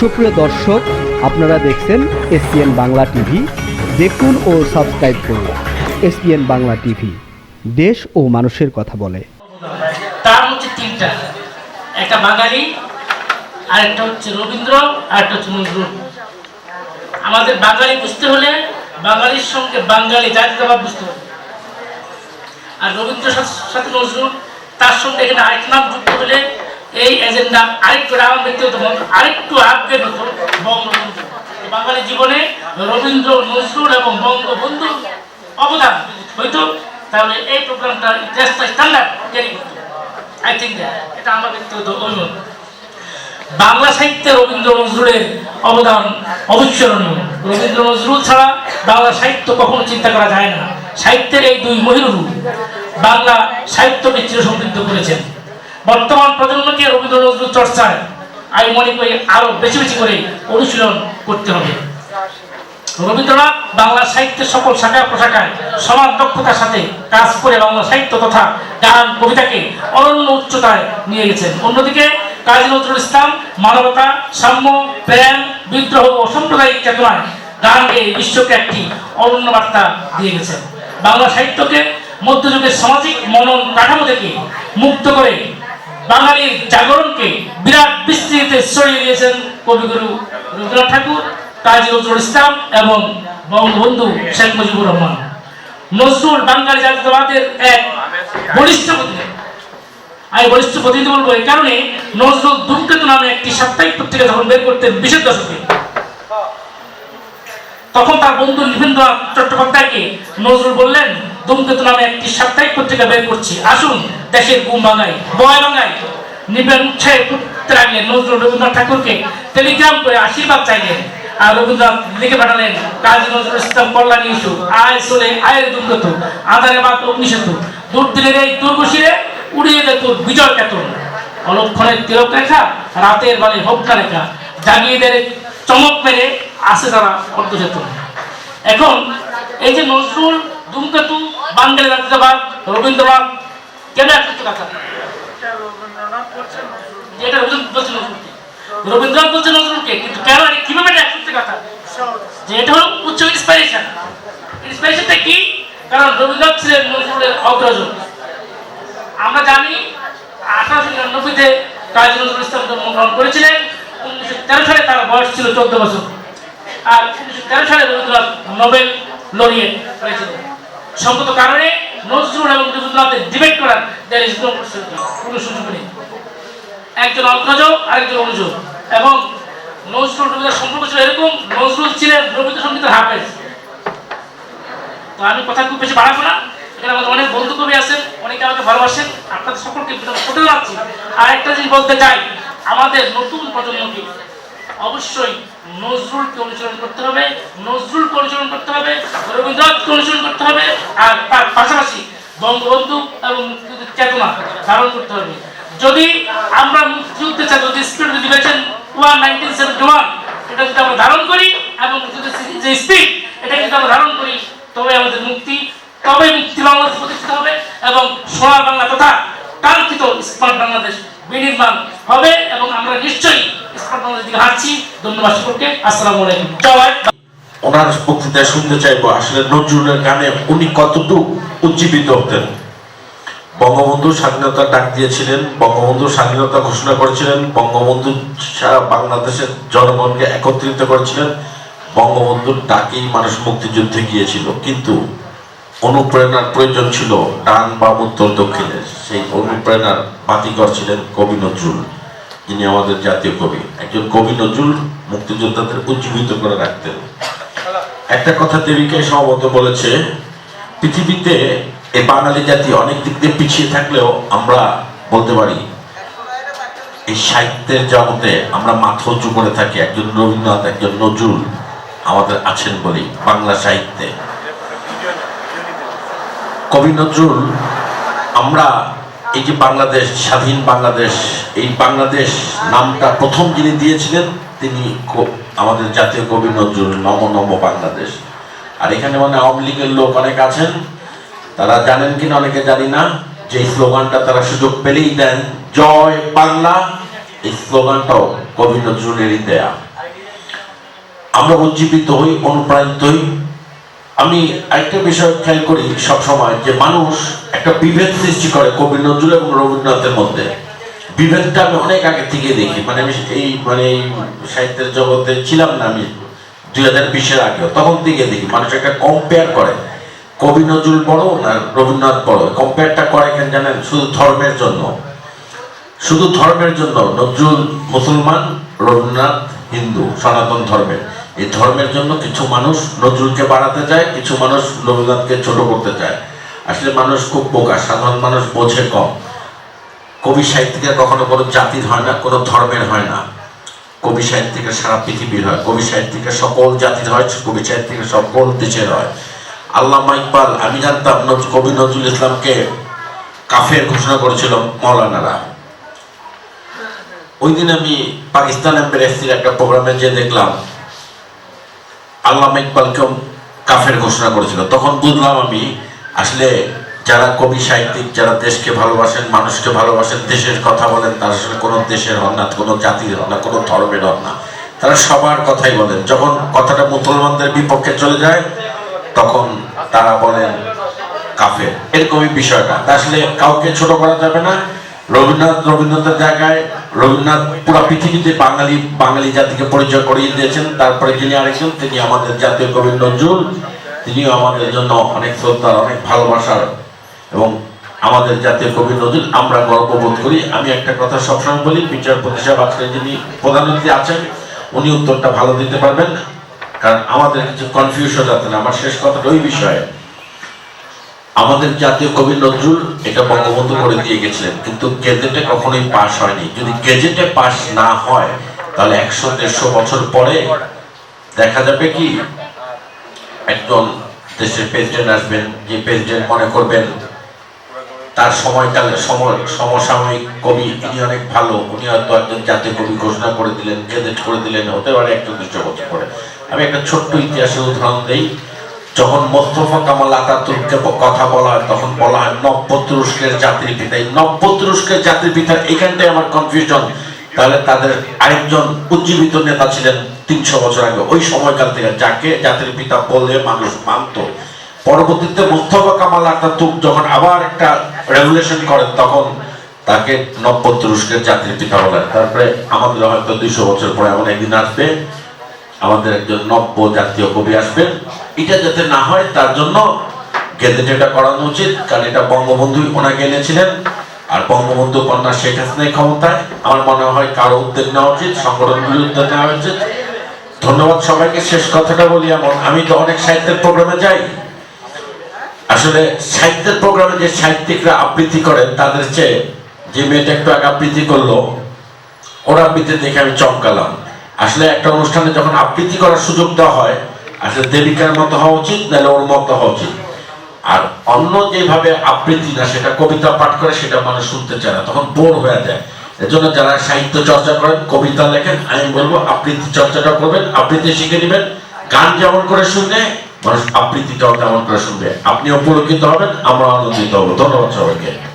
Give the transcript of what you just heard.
সুপ্রিয় দর্শক, আপনারা দেখছেন এসপিএন বাংলা টিভি। দেখুন ও সাবস্ক্রাইব করুন এসপিএন বাংলা টিভি। দেশ ও মানুষের কথা বলে। তার হচ্ছে তিনটা। একটা বাঙালি, আরেকটা হচ্ছে রবীন্দ্র, আরেকটা হচ্ছে নজরুল। আমাদের বাঙালি বুঝতে হলে বাঙালির সঙ্গে বাঙালি জাতীয়তাবাদ বুঝতে হবে। আর রবীন্দ্র সাথে নজরুল, তার সঙ্গে এখানে আরেক নাম যুক্ত হলে এই এজেন্ডা আরেকটু রাম ব্যক্তিগত আরেকটু আপগ্রেড হতো বঙ্গবন্ধু। বাঙালি জীবনে রবীন্দ্র নজরুল এবং বঙ্গবন্ধু অবদান হয়তো তাহলে এই প্রোগ্রামটা ইতিহাসটা স্ট্যান্ডার্ড ক্যারি করতো। আই থিঙ্ক এটা আমার ব্যক্তিগত অভিমত বাংলা সাহিত্যে রবীন্দ্র নজরুলের অবদান অবিস্মরণীয়। রবীন্দ্র নজরুল ছাড়া বাংলা সাহিত্য কখনো চিন্তা করা যায় না। সাহিত্যের এই দুই মহিরুরু বাংলা সাহিত্যকে চির সমৃদ্ধ করেছেন। বর্তমান প্রজন্মকে রবীন্দ্র নজরুল চর্চায় আমি মনে করি আরও বেশি বেশি করে অনুশীলন করতে হবে। রবীন্দ্রনাথ বাংলা সাহিত্যের সকল শাখা প্রশাখায় সমান দক্ষতার সাথে কাজ করে বাংলা সাহিত্য তথা গান, কবিতাকে অনন্য উচ্চতায় নিয়ে গেছেন। অন্যদিকে কাজী নজরুল ইসলাম মানবতা, সাম্য, প্রেম, বিদ্রোহ ও সাম্প্রদায়িক চেতনায় গান গেয়ে বিশ্বকে একটি অনন্য বার্তা দিয়ে গেছেন। বাংলা সাহিত্যকে মধ্যযুগের সামাজিক মনন কাঠামো থেকে মুক্ত করে বাঙালির জাগরণকে বিরাট বিস্তৃতিতে ছড়িয়ে দিয়েছেন কবিগুরু রবীন্দ্রনাথ ঠাকুর, কাজী নজরুল ইসলাম এবং বঙ্গবন্ধু শেখ মুজিবুর রহমান। নজরুল বাঙালি জাতীয়তাবাদের এক বলিষ্ঠ আমি বলিষ্ঠ প্রতিনিধি বলব এই কারণে নজরুল ধূমকেতু নামে একটি সাপ্তাহিক পত্রিকা যখন বের করতেন বিশেষ দশকে তখন তার বন্ধু নিবেন্দ্রনাথ চট্টোপাধ্যায়কে নজরুল বললেন ধূমকেতু নামে একটি সাপ্তাহিক পত্রিকা বের করছি। আসুন, দেশের ঘুম ভাঙাই বয় ভাঙাই নিবেন উৎসাহে করতে লাগলেন নজরুল রবীন্দ্রনাথ ঠাকুরকে। টেলিগ্রাম করে আশীর্বাদ চাইলেন। আর রবীন্দ্রনাথ লিখে পাঠালেন, কাজী নজরুল ইসলাম কল্যাণী ইস্যু, আয় চলে, আয়ের দুর্গত, আধারে বাত অগ্নিসেতু। দুর্দিনের এই দুর্গশিরে, উড়িয়ে দে তোর বিজয় কেতন। অলক্ষণের তিলক রেখা, রাতের বালে হোক্কা রেখা। জাগিয়ে দেয় চমক মেরে, আসে তারা অর্ধচেতন এখন এই যে নজরুল, ধূমকেতু বাঙ্গালী জাতীয়তাবাদ রবীন্দ্রনাথ রবীন্দ্রনাথ কেন একত্র কথা? আমরা জানি জন্মগ্রহণ করেছিলেন, উনিশশো তেরো সালে তার বয়স ছিল চোদ্দ বছর। আর উনিশশো তেরো সালে রবীন্দ্রনাথ নোবেল লরিয়েট সঙ্গত কারণে নজরুল এবং রবীন্দ্রনাথের ডিবেট করার দ্যার ইজ নো কোনো সুযোগ নেই। একজন অগ্রজ, আরেকজন অনুজ। এবং নজরুল রবীন্দ্র সম্পর্ক ছিল এরকম, নজরুল ছিলেন রবীন্দ্রসঙ্গীতের হাফেজ। তো আমি কথা খুব বেশি বাড়াবো না। এখানে আমাদের অনেক বন্ধু কবি আছেন, অনেকে আমাকে ভালোবাসেন, আপনাদের সকলকে ছোটো যাচ্ছি আর একটা জিনিস বলতে চাই, আমাদের নতুন প্রজন্মকে অবশ্যই নজরুলকে অনুসরণ করতে হবে, নজরুলকে অনুসরণ করতে হবে, রবীন্দ্রনাথকে অনুসরণ করতে হবে, আর তার পাশাপাশি বঙ্গবন্ধু এবং মুক্তিযুদ্ধের চেতনা ধারণ করতে হবে। যদি আমরা মুক্তিযুদ্ধে চাই যদি স্পিড যদি বেছেন ওয়ান নাইনটিন সেভেন্টি ওয়ান এটা যদি আমরা ধারণ করি এবং মুক্তিযুদ্ধের যে স্পিড এটা যদি আমরা ধারণ করি তবে আমাদের মুক্তি তবে মুক্তি বাংলাদেশ প্রতিষ্ঠিত হবে এবং সোনার বাংলা তথা কাঙ্ক্ষিত স্মার্ট বাংলাদেশ বিনির্মাণ হবে এবং আমরা নিশ্চয়ই ওনার বক্তৃতায় শুনতে চাইব, আসলে নজরুলের গানে উনি কতটুকু উজ্জীবিত হতেন? বঙ্গবন্ধু স্বাধীনতার ডাক দিয়েছিলেন, বঙ্গবন্ধু স্বাধীনতা ঘোষণা করেছিলেন, বঙ্গবন্ধু বাংলাদেশের জনগণকে একত্রিত করেছিলেন, বঙ্গবন্ধুর ডাকেই মানুষ মুক্তিযুদ্ধে গিয়েছিল। কিন্তু অনুপ্রেরণার প্রয়োজন ছিল ডান বাম উত্তর দক্ষিণের সেই অনুপ্রেরণার বাতিকর ছিলেন কবি নজরুল। যিনি আমাদের জাতীয় কবি। একজন কবি নজরুল মুক্তিযোদ্ধাদের উজ্জীবিত করে রাখতেন। একটা কথা দেবিকায় সহমত বলেছে, পৃথিবীতে এই বাঙালি জাতি অনেক দিক দিয়ে পিছিয়ে থাকলেও আমরা বলতে পারি, এই সাহিত্যের জগতে আমরা মাথা উঁচু করে থাকি। একজন রবীন্দ্রনাথ, একজন নজরুল আমাদের আছেন বলি বাংলা সাহিত্যে। কবি নজরুল, আমরা এই যে বাংলাদেশ, স্বাধীন বাংলাদেশ, এই বাংলাদেশ নামটা প্রথম যিনি দিয়েছিলেন, তিনি আমাদের জাতীয় কবি নজরুল, নম বাংলাদেশ। আর এখানে মানে আওয়ামী লীগের লোক অনেক আছেন, তারা জানেন কিনা অনেকে জানি না, যে স্লোগানটা তারা সুযোগ পেলেই দেন, জয় বাংলা এই স্লোগানটাও কবি নজরুলেরই দেয়া। আমরা উজ্জীবিত হই, অনুপ্রাণিত হই আমি আরেকটা বিষয় খেয়াল করি সবসময় যে মানুষ একটা বিভেদ সৃষ্টি করে কবি নজরুল এবং রবীন্দ্রনাথের মধ্যে। বিভেদটা আমি অনেক আগে থেকে দেখি। মানে আমি এই মানে এই সাহিত্যের জগতে ছিলাম না আমি দুই হাজার বিশের আগে তখন থেকে দেখি মানুষ একটা কম্পেয়ার করে। কবি নজরুল বড় না রবীন্দ্রনাথ বড়? কম্পেয়ারটা করে কেন জানেন? শুধু ধর্মের জন্য। শুধু ধর্মের জন্য নজরুল মুসলমান, রবীন্দ্রনাথ হিন্দু, সনাতন ধর্মের। এই ধর্মের জন্য কিছু মানুষ নজরুলকে বাড়াতে চায় কিছু মানুষ রবীন্দ্রনাথকে ছোট করতে চায় আসলে মানুষ খুব বোকা, সাধারণ মানুষ বোঝে কম। কবি সাহিত্যিকের কখনো কোনো জাতির হয় না, কোনো ধর্মের হয় না। কবি সাহিত্যিকের সারা পৃথিবীর হয়। কবি সাহিত্যিকের সকল জাতির হয়, কবি সাহিত্যিকের সকল দেশের হয়। আল্লামা ইকবাল, আমি জানতাম কবি নজরুল ইসলামকে কাফের ঘোষণা করেছিল মৌলানারা। ওই দিন আমি পাকিস্তান এম্বারেসির একটা প্রোগ্রামে যে দেখলাম আল্লামা ইকবালকেও কাফের ঘোষণা করেছিল। তখন বুঝলাম আমি, আসলে যারা কবি, সাহিত্যিক, যারা দেশকে ভালোবাসেন, মানুষকে ভালোবাসেন, দেশের কথা বলেন, তারা আসলে কোনো দেশের হন না, কোনো জাতির হন না, কোনো ধর্মের হন না। তারা সবার কথাই বলেন। যখন কথাটা মুসলমানদের বিপক্ষে চলে যায়, তখন তারা বলেন কাফের। এরকমই বিষয়টা। আসলে কাউকে ছোট করা যাবে না। রবীন্দ্রনাথ, রবীন্দ্রনাথের জায়গায় রবীন্দ্রনাথ পুরো পৃথিবীতে বাঙালি বাঙালি জাতিকে পরিচয় করিয়ে দিয়েছেন। তারপরে যিনি আরেকজন, তিনি আমাদের জাতীয় কবি নজরুল। তিনিও আমাদের জন্য অনেক শ্রদ্ধার, অনেক ভালোবাসার। এবং আমাদের জাতীয় কবি নজরুল, আমরা গর্ববোধ করি। আমি একটা কথা সবসময় বলি, বিচারপতি সাহেব আজকে যিনি প্রধানমন্ত্রী আছেন, উনি উত্তরটা ভালো দিতে পারবেন। কারণ আমাদের কিছু কনফিউশন যাতে না, আমার শেষ কথাটা ওই বিষয়ে। আমাদের জাতীয় কবি নজরুল এটা বঙ্গবন্ধু করে দিয়ে গেছিলেন, কিন্তু গেজেটে কখনোই পাশ হয়নি। যদি গেজেটে পাশ না হয়, তাহলে একশো দেড়শো বছর পরে দেখা যাবে কি, একজন দেশের প্রেসিডেন্ট আসবেন, যে প্রেসিডেন্ট মনে করবেন তার সময়কালে সময় সমসাময়িক কবি, তিনি অনেক ভালো, উনি হয়তো একজন জাতীয় কবি ঘোষণা করে দিলেন, গেজেট করে দিলেন, হতে পারে একজন দুশো বছর পরে। আমি একটা ছোট্ট ইতিহাসের উদাহরণ দিই। যখন মোস্তফা কামাল আতাতুর্ককে কথা বলা হয় তখন বলা হয় নব্য তুরস্কের জাতির পিতা। এই নব্য তুরস্কের জাতির পিতা এখানটাই আমার কনফিউশন তাহলে তাদের আরেকজন উজ্জীবিত নেতা ছিলেন তিনশো বছর আগে। ওই সময়কাল থেকে যাকে জাতির পিতা বলে মানুষ মানত। পরবর্তীতে মোস্তফা কামাল আতাতুর্ক যখন আবার একটা রেগুলেশন করেন, তখন তাকে নব্য তুরস্কের জাতির পিতা বলেন তারপরে আমাদের হয়তো দুইশো বছর পরে এমন একদিন আসবে, আমাদের একজন নব্য জাতীয় কবি আসবেন। এটা যাতে না হয়, তার জন্য গেজেট এটা করানো উচিত। কারণ এটা বঙ্গবন্ধু ওনাকে এনেছিলেন। আর বঙ্গবন্ধু কন্যা শেখ হাসিনাই ক্ষমতায়। আমার মনে হয় কারও উদ্যোগ নেওয়া উচিত, সংগঠনগুলির উদ্যোগ নেওয়া উচিত। ধন্যবাদ সবাইকে। শেষ কথাটা বলি এমন, আমি তো অনেক সাহিত্যের প্রোগ্রামে যাই। আসলে সাহিত্যের প্রোগ্রামে যে সাহিত্যিকরা আবৃত্তি করেন, তাদের চেয়ে যে মেয়েটা একটু আগে আবৃত্তি করল, ওর আবৃত্তি দেখে আমি চমকালাম। আসলে একটা অনুষ্ঠানে যখন আবৃত্তি করার সুযোগ দেওয়া হয় আসলে দেবিকার মতো হওয়া উচিত নাহলে ওর মতো হওয়া উচিত? আর অন্য যেভাবে আবৃত্তি না, সেটা কবিতা পাঠ করে সেটা মানুষ শুনতে চায় না, তখন বোর হয়ে যায়। এজন্য যারা সাহিত্য চর্চা করেন, কবিতা লেখেন, আমি বলব আবৃত্তি চর্চাটা করবেন, আবৃত্তি শিখে নেবেন, গান যেমন করে শুনলে মানুষ আবৃত্তিটাও তেমন করে শুনবে। আপনিও পুলকিত হবেন আমরা আনন্দিত হব। ধন্যবাদ সবাইকে।